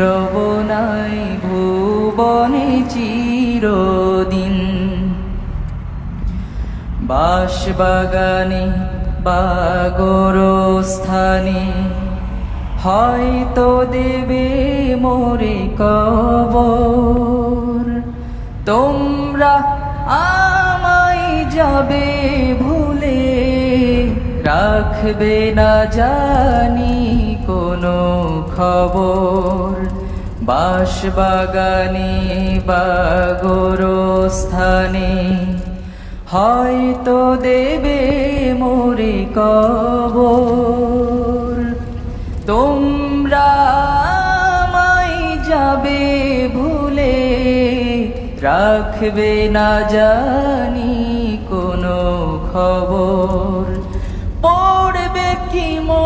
রব নাই ভুবনে চিরদিন। বাস বাগানে বাগর স্থানে হয়তো দেবে মোরে কবর। তোমরা আমায় যাবে ভুলে রাখবে না জানি কোনো খবর। বাস বাগানে বাগর স্থানে হয়তো দেবে মোরে কবর। তোমরা আমায় যাবে ভুলে রাখবে না জানি কোনো খবর। পড়বে কি মনে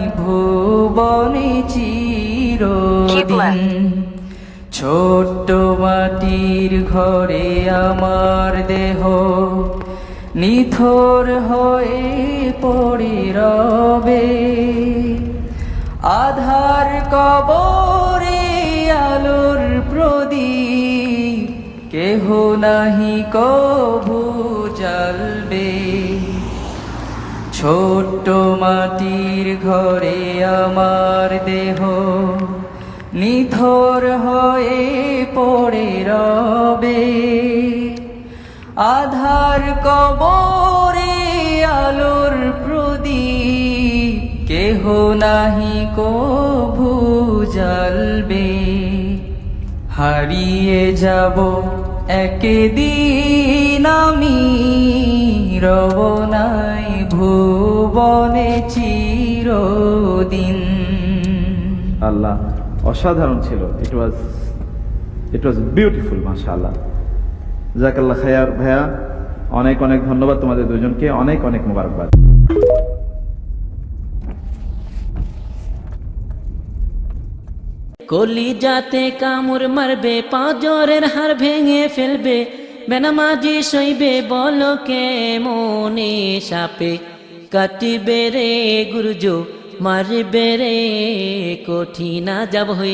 ছোট্ট মাটির ঘরে আমার দেহ নিথর হয়ে পড়ে রবে। আধার কবরে আলোর প্রদীপ, কেহ নাহি কভু জ্বালবে। ছোট্ট মাটির ঘরে আমার দেহ নিথর হয়ে পড়ে রবে। আধার কবরে আলোর প্রদীপ, কেহ নাহি কভু জ্বালবে। হারিয়ে যাব একদিন আমি রব নাই ভুবনে চিরদিন। আল্লাহ অসাধারণ ছিল। ইট ওয়াজ ইট ওয়াজ বিউটিফুল মাশাআল্লাহ। জাকাল্লাহ খায়ার। ভাইয়া, অনেক অনেক ধন্যবাদ তোমাদের দুজনকে। অনেক অনেক মোবারকবাদ। কলি যাতে কামড় মারবে, পাঁজরের হার ভেঙে ফেলবে। বেনামাজি সইবে বলকে মনে সাপে? কাটিবে রে গুরুজো মারবে রে কঠিনা যাব হই